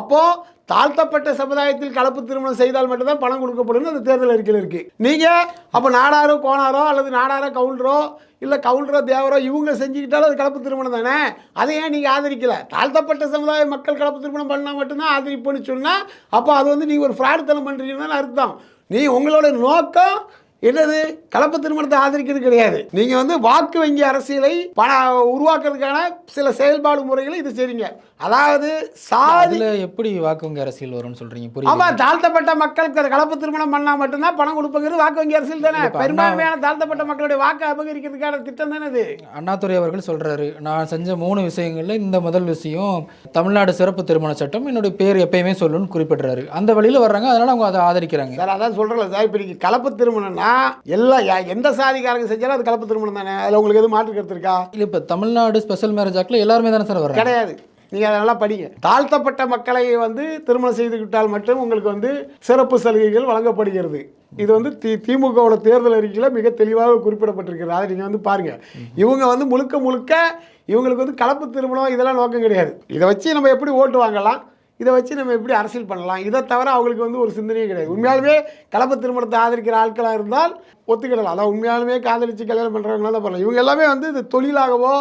[SPEAKER 1] அப்போது தாழ்த்தப்பட்ட சமுதாயத்தில் கலப்பு திருமணம் செய்தால் மட்டும்தான் பணம் கொடுக்கப்படும் அந்த தேர்தல் அறிக்கையில் இருக்குது நீங்கள் அப்போ நாடாரோ கோணாரோ அல்லது நாடாரோ கவுண்டரோ இல்லை கவுண்டரோ தேவரோ இவங்க செஞ்சுக்கிட்டாலும் அது கலப்பு திருமணம் தானே? அதை ஏன் நீங்கள் ஆதரிக்கல? தாழ்த்தப்பட்ட சமுதாய மக்கள் கலப்பு திருமணம் பண்ணால் மட்டும்தான் ஆதரிப்போன்னு சொன்னால் அப்போ அது வந்து நீங்கள் ஒரு ஃப்ராடுத்தனம் பண்ணுறீங்கன்னு அர்த்தம். நீ உங்களோட நோக்கம் என்னது? கலப்பு திருமணத்தை ஆதரிக்கிறது கிடையாது. நீங்க வந்து வாக்கு வங்கி அரசியலை பண உருவாக்குறதுக்கான சில செயல்பாடு முறைகளை இது செய்றீங்க. அதாவது சாதி
[SPEAKER 3] எப்படி வாக்கு வங்கி அரசியல் வரும்னு சொல்றீங்க?
[SPEAKER 1] ஆமா
[SPEAKER 3] புரியுது
[SPEAKER 1] தாழ்த்தப்பட்ட மக்களுக்கு கலப்பு திருமணம் பண்ணா மட்டும்தான் பணம் கொடுப்பங்கிறது வாக்கு வங்கி அரசியல் தானே. பெரும்பான்மையான தாழ்த்தப்பட்ட மக்களுடைய வாக்கு அபகரிக்கிறதுக்கான திட்டம் தானே இது
[SPEAKER 3] அண்ணாதுரை அவர்கள் சொல்றாரு நான் செஞ்ச மூணு விஷயங்கள்ல இந்த முதல் விஷயம் தமிழ்நாடு சிறப்பு திருமண சட்டம் என்னுடைய பேர் எப்பயுமே சொல்லுன்னு குறிப்பிடுறாரு. அந்த வழியில வர்றாங்க அதனால அவங்க அதை ஆதரிக்கிறாங்க.
[SPEAKER 1] சார் அதான் சொல்கிறல சார் இப்போ நீங்கள் கலப்பு திருமணம்னா எல்லா எந்த சாதிக்காரங்க செஞ்சாலும் அது கலப்பு திருமணம் தானே? அதில் உங்களுக்கு எதுவும் மாற்று கருத்து இருக்கா?
[SPEAKER 3] இல்ல இப்ப தமிழ்நாடு ஸ்பெஷல் மேரேஜ் ஆக்ட்ல எல்லாருமே தானே சார் வர்றாங்க.
[SPEAKER 1] கிடையாது. நீங்கள் அதெல்லாம் படிங்க. தாழ்த்தப்பட்ட மக்களை வந்து திருமணம் செய்து விட்டால் மட்டும் உங்களுக்கு வந்து சிறப்பு சலுகைகள் வழங்கப்படுகிறது. இது வந்து தி திமுகவோட தேர்தல் அறிக்கையில் மிக தெளிவாக குறிப்பிடப்பட்டிருக்கிறது. அதை நீங்கள் வந்து பாருங்கள் இவங்க வந்து முழுக்க முழுக்க இவங்களுக்கு வந்து கலப்பு திருமணம் இதெல்லாம் நோக்கம் கிடையாது. இதை வச்சு நம்ம எப்படி ஓட்டு வாங்கலாம்? இதை வச்சு நம்ம எப்படி அரசியல் பண்ணலாம்? இதை தவிர அவங்களுக்கு வந்து ஒரு சிந்தனையே கிடையாது. உண்மையாலுமே கலப்பு திருமணத்தை ஆதரிக்கிற ஆட்களாக இருந்தால் ஒத்துக்கிடலாம். அதான் உண்மையாலுமே காதலிச்சு கல்யாணம் பண்ணுறவங்களாம் தான் பண்ணலாம் இவங்க எல்லாமே வந்து இது தொழிலாகவோ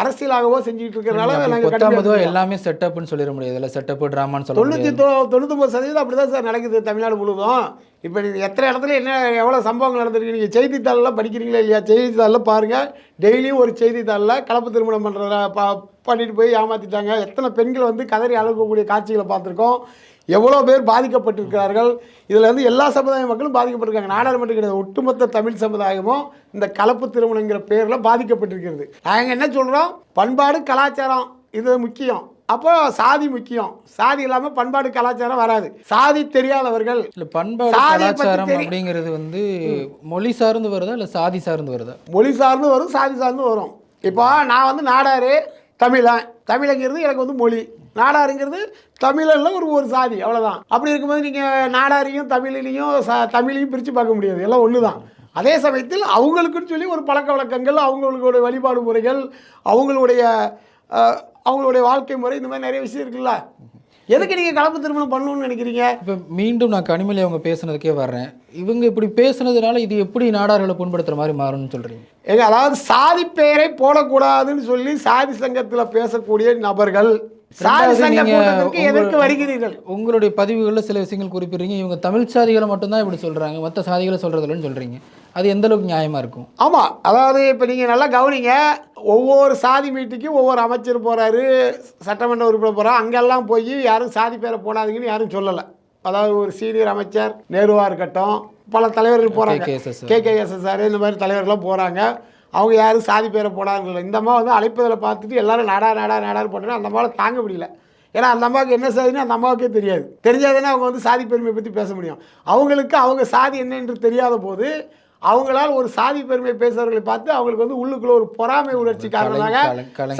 [SPEAKER 1] அரசியலாகவோ செஞ்சுட்டு இருக்கிறனால நாங்கள்
[SPEAKER 3] எல்லாமே செட்டப்னு சொல்லிட முடியாது. இல்லை செட்டப் ட்ராமான்னு சொல்ல
[SPEAKER 1] தொண்ணூற்றி தொண்ணூத்தொம்பது சதவீதம் அப்படி தான் சார் நடக்குது தமிழ்நாடு முழுவதும். இப்போ நீங்கள் எத்தனை இடத்துல என்ன எவ்வளோ சம்பவங்கள் நடந்திருக்கு? நீங்கள் செய்தித்தாளெலாம் படிக்கிறீங்களா இல்லையா? செய்தித்தாளில் பாருங்கள் டெய்லியும் ஒரு செய்தித்தாளில் கலப்பு திருமணம் பண்ணுறத பா பண்ணிட்டு போய் ஏமாற்றிட்டாங்க எத்தனை பெண்கள் வந்து கதறி அழுகக்கூடிய காட்சிகளை பார்த்துருக்கோம். எவ்வளோ பேர் பாதிக்கப்பட்டிருக்கிறார்கள்? இதில் வந்து எல்லா சமுதாய மக்களும் பாதிக்கப்பட்டிருக்காங்க. நாடார் மட்டும் கிடையாது. ஒட்டுமொத்த தமிழ் சமுதாயமும் இந்த கலப்பு திருமணங்கிற பேரில் பாதிக்கப்பட்டிருக்கிறது. நாங்கள் என்ன சொல்கிறோம் பண்பாடு கலாச்சாரம் இது முக்கியம். அப்போ சாதி முக்கியம். சாதி இல்லாமல் பண்பாடு கலாச்சாரம் வராது. சாதி தெரியாதவர்கள்
[SPEAKER 3] இல்ல பண்பாடு கலாச்சாரம் அப்படிங்கிறது வந்து மொழி சார்ந்து வருதா இல்ல சாதி சார்ந்து வருதா?
[SPEAKER 1] மொழி சார்ந்து வரும் சாதி சார்ந்து வரும். இப்போ நான் வந்து நாடாரு தமிழன். தமிழங்கிறது எனக்கு வந்து மொழி. நாடாருங்கிறது தமிழில் ஒரு ஒரு சாதி அவ்வளோதான் அப்படி இருக்கும்போது நீங்கள் நாடாரையும் தமிழிலையும் ச தமிழையும் பிரித்து பார்க்க முடியாது. எல்லாம் ஒன்று தான் அதே சமயத்தில் அவங்களுக்குன்னு சொல்லி ஒரு பழக்க வழக்கங்கள் அவங்களுடைய வழிபாடு முறைகள் அவங்களுடைய அவங்களுடைய வாழ்க்கை முறை இந்த மாதிரி நிறைய விஷயம் இருக்குல்ல. எதுக்கு நீங்கள் கலப்பு திருமணம் பண்ணணும்னு நினைக்கிறீங்க?
[SPEAKER 3] இப்போ மீண்டும் நான் கனிமொழி அவங்க பேசுனதுக்கே வர்றேன். இவங்க இப்படி பேசுனதுனால இது எப்படி நாடார்களை புண்படுத்துற மாதிரி மாறும்னு சொல்றீங்க?
[SPEAKER 1] ஏங்க அதாவது சாதி பெயரை போடக்கூடாதுன்னு சொல்லி சாதி சங்கத்தில் பேசக்கூடிய நபர்கள்
[SPEAKER 3] உங்களுடைய பதிவுகளில் சில விஷயங்கள் குறிப்பிடுறீங்க. இவங்க தமிழ் சாதிகளை மட்டும்தான் இப்படி சொல்றாங்க. மற்ற சாதிகளை சொல்றதில்லன்னு சொல்றீங்க. அது எந்த அளவுக்கு நியாயமா இருக்கும்?
[SPEAKER 1] ஆமாம் அதாவது இப்போ நீங்கள் நல்லா கவனிங்க. ஒவ்வொரு சாதி மீட்டுக்கும் ஒவ்வொரு அமைச்சர் போகிறாரு சட்டமன்ற உறுப்பினர் போகிறார் அங்கெல்லாம் போய் யாரும் சாதி பேரை போடாதீங்கன்னு யாரும் சொல்லலை. அதாவது ஒரு சீனியர் அமைச்சர் நேருவா இருக்கட்டும் பல தலைவர்கள் போகிறாங்க
[SPEAKER 3] KKSS.
[SPEAKER 1] கேகேஎஸ்எஸ்ஆர் இந்த மாதிரி தலைவர்கள்லாம் போகிறாங்க அவங்க யாரும் சாதி பேரை போடாதுன்னு இந்த அம்மா வந்து அழைப்பதில் பார்த்துட்டு எல்லாரும் நாடா நாடா நாடான்னு போட்டோன்னா அந்த அம்மாவை தாங்க முடியல. ஏன்னா அந்த அம்மாவுக்கு என்ன சாதின்னு அந்த அம்மாவுக்கே தெரியாது. தெரிஞ்சாதானே அவங்க வந்து சாதி பெருமையை பற்றி பேச முடியும். அவங்களுக்கு அவங்க சாதி என்ன என்று தெரியாத போது அவங்களால் ஒரு சாதி பெருமை பேசுறவர்களை பார்த்து அவங்களுக்கு வந்து உள்ளுக்குள்ள ஒரு பொறாமை உணர்ச்சி காரணமாக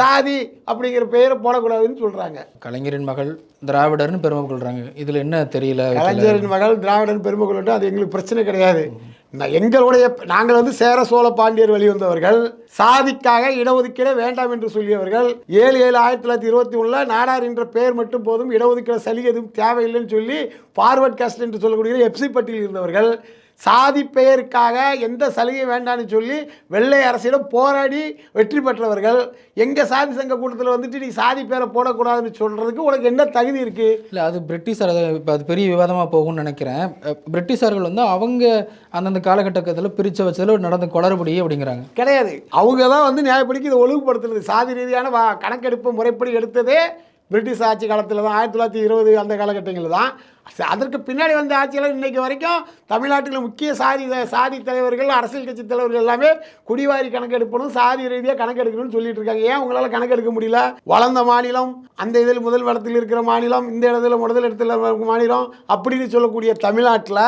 [SPEAKER 1] சாதி அப்படிங்கிற பெயரை போடக்கூடாதுன்னு சொல்றாங்க.
[SPEAKER 3] கலைஞரின் மகள் திராவிடர்னு பெருமை கொள்றாங்க. இதுல என்ன தெரியல?
[SPEAKER 1] கலைஞரின் மகள் திராவிடன் பெருமை கொள்ளட்டும் அது எங்களுக்கு பிரச்சனை கிடையாது. நான் எங்களுடைய நாங்கள் வந்து சேர சோழ பாண்டியர் வெளிவந்தவர்கள். சாதிக்காக இடஒதுக்கீடு வேண்டாம் என்று சொல்லியவர்கள். ஏழு ஏழு ஆயிரத்தி தொள்ளாயிரத்தி இருபத்தி ஒன்றில் நாடார் என்ற பெயர் மட்டும் போதும் இடஒதுக்கீடு சலுகை எதுவும் தேவையில்லைன்னு சொல்லி ஃபார்வர்ட் காஸ்ட் என்று சொல்லக்கூடிய எப்சி பட்டியலில் இருந்தவர்கள். சாதி பெயருக்காக எந்த சலுகை வேண்டாம்னு சொல்லி வெள்ளை அரசிடம் போராடி வெற்றி பெற்றவர்கள். எங்கள் சாதி சங்க கூட்டத்தில் வந்துட்டு நீ சாதி பேரை போடக்கூடாதுன்னு சொல்கிறதுக்கு உனக்கு என்ன தகுதி இருக்குது
[SPEAKER 3] இல்லை அது பிரிட்டிஷார் அதை இப்போ அது பெரிய விவாதமாக போகும்னு நினைக்கிறேன். பிரிட்டிஷார்கள் வந்து அவங்க அந்தந்த காலகட்டத்தில் பிரித்து வச்சதில் நடந்த குளறுபடி அப்படிங்கிறாங்க.
[SPEAKER 1] கிடையாது. அவங்க தான் வந்து நியாயப்படிக்கு இதை ஒழுங்குபடுத்துறது சாதி ரீதியான வா கணக்கெடுப்பு முறைப்படி எடுத்ததே பிரிட்டிஷ் ஆட்சி காலத்தில் தான் ஆயிரத்தி தொள்ளாயிரத்தி இருபது அந்த காலகட்டங்களில் தான். அதற்கு பின்னாடி வந்த ஆட்சியில் இன்றைக்கு வரைக்கும் தமிழ்நாட்டில் முக்கிய சாதி சாதி தலைவர்கள் அரசியல் கட்சி தலைவர்கள் எல்லாமே குடிவாரி கணக்கெடுப்பணும் சாதி ரீதியாக கணக்கெடுக்கணும்னு சொல்லிட்டு இருக்காங்க. ஏன் உங்களால் கணக்கெடுக்க முடியல? வளர்ந்த மாநிலம் அந்த இதில் முதல் இடத்தில் இருக்கிற மாநிலம் இந்த இடத்துல முதல் இடத்துல இருக்கிற மாநிலம் அப்படின்னு சொல்லக்கூடிய தமிழ்நாட்டில்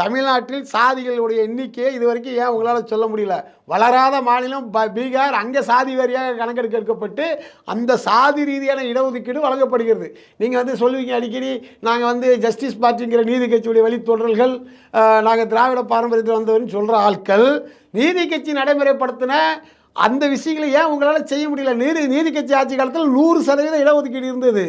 [SPEAKER 1] தமிழ்நாட்டில் சாதிகளுடைய எண்ணிக்கையை இது வரைக்கும் ஏன் உங்களால் சொல்ல முடியல? வளராத மாநிலம் ப- பீகார் அங்கே சாதி வாரியாக கணக்கெடுக்க எடுக்கப்பட்டு அந்த சாதி ரீதியான இடஒதுக்கீடு வழங்கப்படுகிறது. நீங்கள் வந்து சொல்லுவீங்க அடிக்கடி நாங்கள் வந்து ஜஸ்டிஸ் பார்ட்டிங்கிற நீதி கட்சியுடைய வழித்தொடர்கள் நாங்கள் திராவிட பாரம்பரியத்தில் வந்தவர்னு சொல்கிற ஆட்கள் நீதி கட்சி நடைமுறைப்படுத்தின அந்த விஷயங்களை ஏன் உங்களால் செய்ய முடியல? நீதி நீதி கட்சி ஆட்சி காலத்தில் நூறு சதவீத இடஒதுக்கீடு இருந்தது.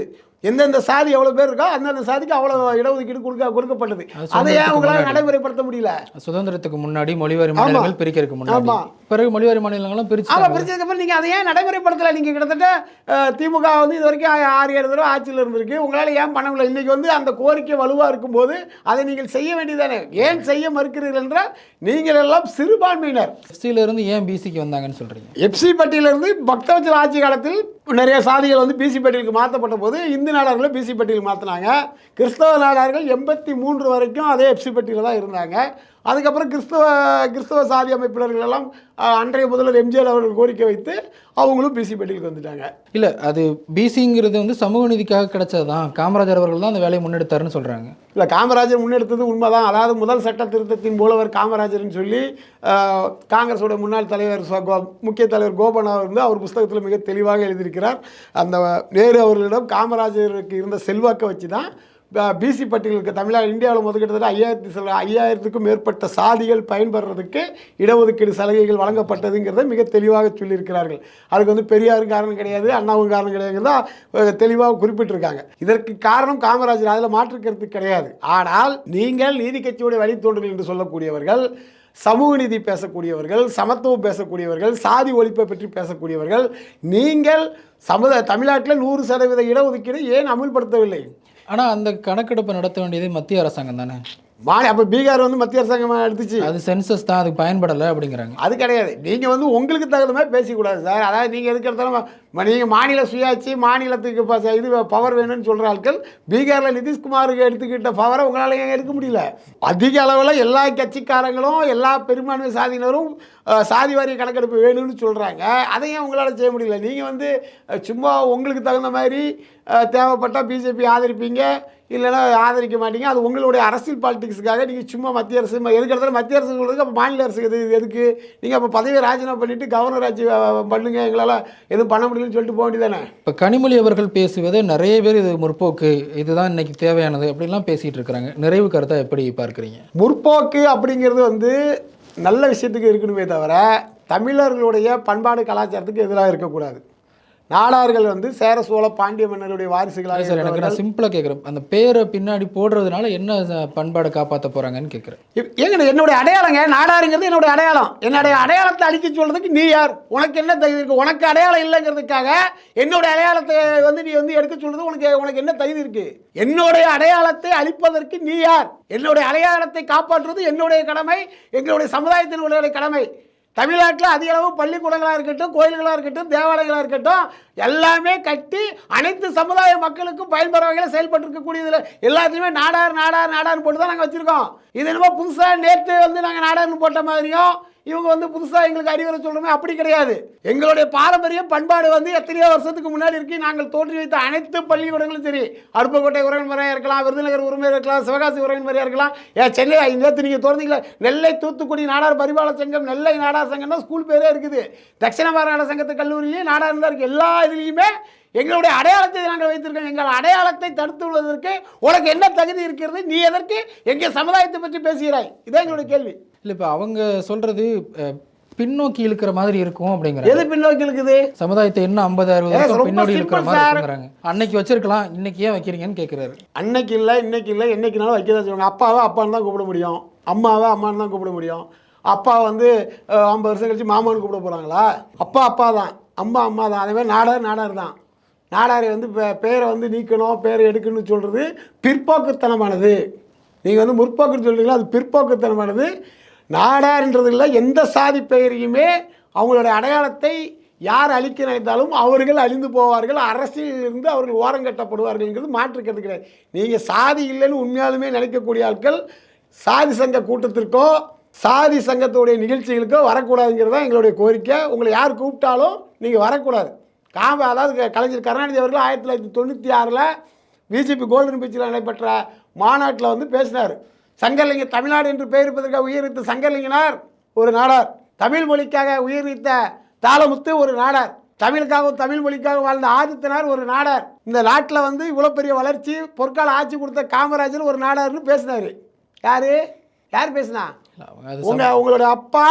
[SPEAKER 1] எந்தெந்த சாதி எவ்வளோ பேர் இருக்கோ அந்தந்த சாதிக்கு அவ்வளோ இடஒதுக்கீடு கொடுக்க கொடுக்கப்பட்டது.
[SPEAKER 3] அது
[SPEAKER 1] ஏன்
[SPEAKER 3] முன்னாடி.
[SPEAKER 1] நடைமுறைப்படுத்த முடியல.
[SPEAKER 3] சுதந்திரத்துக்கு முன்னாடி மொழிவாரி மாநிலங்கள் பிரிக்கிறதுக்கு முன்னாடி. பிறகு மொழிவாரி மாநிலங்களும்
[SPEAKER 1] ஆமாம்
[SPEAKER 3] பிரிச்சு
[SPEAKER 1] பிரிச்சதுக்கப்புறம் நீங்கள் அதை ஏன் நடைமுறைப்படுத்தலை. நீங்கள் கிட்டத்தட்ட திமுக வந்து இது வரைக்கும் ஆறு ஏழு தடவை ஆட்சியில் இருந்திருக்கு. உங்களால் ஏன் பண்ண முடியல? இன்றைக்கி வந்து அந்த கோரிக்கை வலுவாக இருக்கும்போது அதை நீங்கள் செய்ய வேண்டியதானே ஏன் செய்ய மறுக்கிறீர்கள் என்றால் நீங்கள் எல்லாம் சிறுபான்மையினர்.
[SPEAKER 3] எஸ்சியில இருந்து ஏன் பிசிக்கு வந்தாங்கன்னு சொல்றீங்க?
[SPEAKER 1] எஃப்சி பட்டியலிருந்து பக்தவச்சல் ஆட்சி காலத்தில் நிறைய சாதிகள் வந்து பிசி பட்டியலுக்கு மாற்றப்பட்ட போது இந்து நாடார்களை பிசி பட்டியலுக்கு மாற்றினாங்க. கிறிஸ்தவ நாடார்கள் எண்பத்தி மூன்று வரைக்கும் அதே எஃப்சி பட்டியலில் தான் இருந்தாங்க. அதுக்கப்புறம் கிறிஸ்தவ கிறிஸ்தவ சாதி அமைப்பினர்கள் எல்லாம் அன்றைய முதல்வர் எம்ஜிஆர் அவர்கள் கோரிக்கை வைத்து அவங்களும் பிசி பட்டியலுக்கு வந்துட்டாங்க.
[SPEAKER 3] இல்ல அது பிசிங்கிறது வந்து சமூக நீதிக்காக கிடைச்சதுதான். காமராஜர் அவர்கள் தான் அந்த வேலையை முன்னெடுத்தாருன்னு சொல்றாங்க.
[SPEAKER 1] இல்லை காமராஜர் முன்னெடுத்தது உண்மைதான். அதாவது முதல் சட்ட திருத்தத்தின் மூலவர் காமராஜர்னு சொல்லி காங்கிரஸோட முன்னாள் தலைவர் முக்கிய தலைவர் கோபனா வந்து அவர் புஸ்தகத்தில் மிக தெளிவாக எழுதியிருக்கிறார். அந்த நேரு அவர்களிடம் காமராஜருக்கு இருந்த செல்வாக்கை வச்சு தான் பிசி பட்டியலுக்கு தமிழ்நாடு இந்தியாவில் முதல் கிட்டத்தட்ட ஐயாயிரத்தி சில ஐயாயிரத்துக்கும் மேற்பட்ட சாதிகள் பயன்படுறதுக்கு இடஒதுக்கீடு சலுகைகள் வழங்கப்பட்டதுங்கிறத மிக தெளிவாக சொல்லியிருக்கிறார்கள். அதுக்கு வந்து பெரியாரும் காரணம் கிடையாது அண்ணாவும் காரணம் கிடையாதுங்கிறதா தெளிவாக குறிப்பிட்டிருக்காங்க. இதற்கு காரணம் காமராஜர் அதில் மாற்று கருத்து கிடையாது. ஆனால் நீங்கள் நீதி கட்சியுடைய வழித்தோன்றல் என்று சொல்லக்கூடியவர்கள் சமூக நீதி பேசக்கூடியவர்கள் சமத்துவம் பேசக்கூடியவர்கள் சாதி ஒழிப்பை பற்றி பேசக்கூடியவர்கள் நீங்கள் சமுதாய தமிழ்நாட்டில் நூறு சதவீத இடஒதுக்கீடு ஏன் அமுல்படுத்தவில்லை?
[SPEAKER 3] ஆனால் அந்த கணக்கெடுப்பு நடத்த வேண்டியது மத்திய அரசாங்கம் தானே?
[SPEAKER 1] மாநில அப்போ பீகார் வந்து மத்திய அரசாங்கம் எடுத்துச்சு.
[SPEAKER 3] அது சென்சஸ் தான் அதுக்கு பயன்படலை அப்படிங்கிறாங்க.
[SPEAKER 1] அது கிடையாது. நீங்கள் வந்து உங்களுக்கு தகுந்த மாதிரி பேசிக்கூடாது சார். அதாவது நீங்கள் எதுக்கு எடுத்தாலும் நீங்கள் மாநில சுயாட்சி மாநிலத்துக்கு ப- இது பவர் வேணும்னு சொல்கிற ஆட்கள் பீகாரில் நிதிஷ்குமாருக்கு எடுத்துக்கிட்ட பவரை உங்களால் ஏன் எடுக்க முடியல? அதிக அளவில் எல்லா கட்சிக்காரங்களும் எல்லா பெரும்பான்மை சாதியினரும் சாதி வாரிய கணக்கெடுப்பு வேணும்னு சொல்கிறாங்க அதை ஏன் உங்களால் செய்ய முடியல? நீங்கள் வந்து சும்மா உங்களுக்கு தகுந்த மாதிரி தேவைப்பட்டால் பிஜேபி ஆதரிப்பீங்க. இல்லைன்னா ஆதரிக்க மாட்டீங்க. அது உங்களுடைய அரசியல் பாலிடிக்ஸுக்காக நீங்கள் சும்மா மத்திய அரசு ம- எதுக்கு இடத்துல மத்திய அரசு சொல்கிறதுக்கு அப்போ மாநில அரசு எது எதுக்கு? நீங்கள் அப்போ பதவியை ராஜினாமா பண்ணிவிட்டு கவர்னர் ஆட்சி பண்ணுங்க. எங்களால் எதுவும் பண்ண முடியலன்னு சொல்லிட்டு போக வேண்டியதானே
[SPEAKER 3] இப்போ கனிமொழி அவர்கள் பேசுவது நிறைய பேர் இது முற்போக்கு இதுதான் இன்னைக்கு தேவையானது அப்படிலாம் பேசிட்டு இருக்கிறாங்க. நிறைவு கருத்தை எப்படி பார்க்குறீங்க?
[SPEAKER 1] முற்போக்கு அப்படிங்கிறது வந்து நல்ல விஷயத்துக்கு இருக்கணுமே தவிர தமிழர்களுடைய பண்பாடு கலாச்சாரத்துக்கு எதிராக இருக்கக்கூடாது. நாடார்கள் வந்து சேர சோழ பாண்டிய மன்னருடைய வாரிசுகளாக
[SPEAKER 3] சார் எனக்கு நான் சிம்பிளாக கேட்குறேன் அந்த பேரை பின்னாடி போடுறதுனால என்ன பண்பாடை காப்பாற்ற போறாங்கன்னு கேட்குறேன்
[SPEAKER 1] ஏங்க என்னுடைய அடையாளங்க? நாடாருங்கிறது என்னுடைய அடையாளம். என்னுடைய அடையாளத்தை அழிக்க சொல்றதுக்கு நீ யார்? உனக்கு என்ன தகுதி இருக்கு? உனக்கு அடையாளம் இல்லைங்கிறதுக்காக என்னுடைய அடையாளத்தை வந்து நீ வந்து எடுக்க சொல்றது உனக்கு உனக்கு என்ன தகுதி இருக்கு? என்னுடைய அடையாளத்தை அழிப்பதற்கு நீ யார்? என்னுடைய அடையாளத்தை காப்பாற்றுவது என்னுடைய கடமை எங்களுடைய சமுதாயத்தினுடைய கடமை. தமிழ்நாட்டில் அதிக அளவு பள்ளிக்கூடங்களாக இருக்கட்டும் கோயில்களாக இருக்கட்டும் தேவாலயங்களாக இருக்கட்டும் எல்லாமே கட்டி அனைத்து சமுதாய மக்களுக்கும் பயன்பெற வகையில் செயல்பட்டு இருக்கக்கூடியதில் எல்லாத்துலேயுமே நாடார் நாடார் நாடார்னு போட்டு தான் நாங்கள் வச்சுருக்கோம். இது என்னமோ புதுசாக நேற்று வந்து நாங்கள் நாடார்னு போட்ட மாதிரியும் இவங்க வந்து புதுசாக எங்களுக்கு அறிவுரை சொல்கிறோமே அப்படி கிடையாது. எங்களுடைய பாரம்பரியம் பண்பாடு வந்து எத்தனையோ வருஷத்துக்கு முன்னாடி இருக்கு. நாங்கள் தோற்றி வைத்த அனைத்து பள்ளிக்கூடங்களும் சரி அருப்புக்கோட்டை உறவின்முறையாக இருக்கலாம் விருதுநகர் உரிமையாக இருக்கலாம் சிவகாசி உறவின்முறையாக இருக்கலாம். ஏன் சென்னை நேற்று நீங்கள் திறந்தீங்களா? நெல்லை தூத்துக்குடி நாடார் பரிபால சங்கம் நெல்லை நாடார் சங்கம் தான் ஸ்கூல் பேரே இருக்குது. தட்சிண மாகாண சங்கத்து கல்லூரியிலேயே நாடார் தான் இருக்குது எல்லா இதுலேயுமே எங்களுடைய அடையாளத்தை நாங்கள் வைத்திருக்கோம் எங்கள் அடையாளத்தை தடுத்து விடுவதற்கு உனக்கு என்ன தகுதி இருக்கிறது? நீ எதற்கு எங்கள் சமுதாயத்தை பற்றி பேசுகிறாய்? இதான் எங்களுடைய கேள்வி.
[SPEAKER 3] இல்லை இப்போ அவங்க சொல்றது அஹ், பின்னோக்கி இழுக்கிற மாதிரி இருக்கும் அப்படிங்கிறாங்க.
[SPEAKER 1] எது பின்னோக்கி இருக்குது
[SPEAKER 3] சமுதாயத்தை இன்னும் ஐம்பது அறுபது வருஷம் பின்னாடி இருக்கிற
[SPEAKER 1] simple
[SPEAKER 3] மாதிரி. இருக்குங்கிறாங்க. அன்னைக்கு வச்சிருக்கலாம் இன்னைக்கு ஏன் வைக்கிறீங்கன்னு கேட்குறாரு
[SPEAKER 1] அன்னைக்கு இல்லை இன்னைக்கு இல்லை என்னைக்குனாலும் வைக்க தான் சொல்லுவாங்க அப்பாவை அப்பான்னு தான் கூப்பிட முடியும். அம்மாவை அம்மான்னு தான் கூப்பிட முடியும். அப்பா வந்து ஐம்பது வருஷம் கழிச்சு மாமான்னு கூப்பிட போகிறாங்களா அப்பா அப்பா தான். அம்மா அம்மா தான். அதே மாதிரி நாடார் நாடார் தான். நாடாரை வந்து பேரை வந்து நீக்கணும் பேரை எடுக்கணும்னு சொல்கிறது பிற்போக்குத்தனமானது. நீங்கள் வந்து முற்போக்குன்னு சொல்கிறீங்களா அது பிற்போக்குத்தனமானது. நாடார்ன்றது இல்லை எந்த சாதி பெயரையுமே அவங்களோட அடையாளத்தை யார் அழிக்க நினைத்தாலும் அவர்கள் அழிந்து போவார்கள். அரசியலிலிருந்து அவர்கள் ஓரங்கட்டப்படுவார்கள்ங்கிறது மாற்றுக்கிறது கிடையாது. நீங்கள் சாதி இல்லைன்னு உண்மையாலுமே நினைக்கக்கூடிய ஆட்கள் சாதி சங்க கூட்டத்திற்கோ சாதி சங்கத்துடைய நிகழ்ச்சிகளுக்கோ வரக்கூடாதுங்கிறது தான் எங்களுடைய கோரிக்கை. உங்களை யார் கூப்பிட்டாலும் நீங்கள் வரக்கூடாது. காம அதாவது கலைஞர் கருணாநிதி அவர்கள் ஆயிரத்தி தொள்ளாயிரத்தி தொண்ணூற்றி ஆறில் பிஜேபி கோல்டன் பீச்சில் நடைபெற்ற மாநாட்டில் வந்து பேசினார். சங்கர்லிங்க தமிழ்நாடு என்று பெயர் இருப்பதற்காக உயிரித்த சங்கர்லிங்கனார் ஒரு நாடார். தமிழ் மொழிக்காக உயிரித்த தாளமுத்து ஒரு நாடார். தமிழுக்காகவும் தமிழ் மொழிக்காக வாழ்ந்த ஆதித்தனார் ஒரு நாடார். இந்த நாட்டில் வந்து இவ்வளோ பெரிய வளர்ச்சி பொற்கால ஆட்சி கொடுத்த காமராஜர் ஒரு நாடார்னு பேசினார். யார்? யார் பேசினா?
[SPEAKER 3] இல்ல, அவங்க அது
[SPEAKER 1] உங்க உங்களோட அப்பா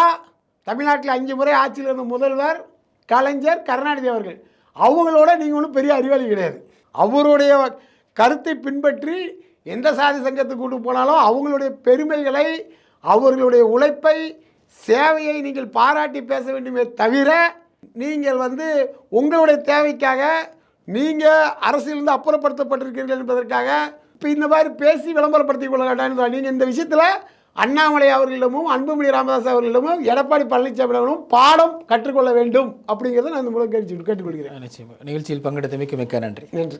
[SPEAKER 1] தமிழ்நாட்டில் அஞ்சு முறை ஆட்சியில் இருந்த முதல்வர் கலைஞர் கருணாநிதி அவர்கள். அவங்களோட நீங்கள் ஒன்றும் பெரிய அறிவாளி கிடையாது. அவருடைய கருத்தை பின்பற்றி எந்த சாதி சங்கத்துக்கு கூட்டு போனாலும் அவங்களுடைய பெருமைகளை அவர்களுடைய உழைப்பை சேவையை நீங்கள் பாராட்டி பேச வேண்டுமே தவிர நீங்கள் வந்து உங்களுடைய தேவைக்காக நீங்கள் அரசியலிருந்து அப்புறப்படுத்தப்பட்டிருக்கிறீர்கள் என்பதற்காக இப்போ இந்த மாதிரி பேசி விளம்பரப்படுத்திக் கொள்ள வேண்டாம் நீங்கள் இந்த விஷயத்தில் அண்ணாமலை அவர்களிடமும் அன்புமணி ராமதாஸ் அவர்களிடமும் எடப்பாடி பழனிசாமியிடமும் பாடம் கற்றுக்கொள்ள வேண்டும் அப்படிங்கிறத நான் இந்த மூலம் கேட்டு கேட்டுக்கொள்கிறேன்.
[SPEAKER 3] நிச்சயமா. நிகழ்ச்சியில் பங்கெடுத்தமைக்கு மிக்க நன்றி.
[SPEAKER 1] நன்றி.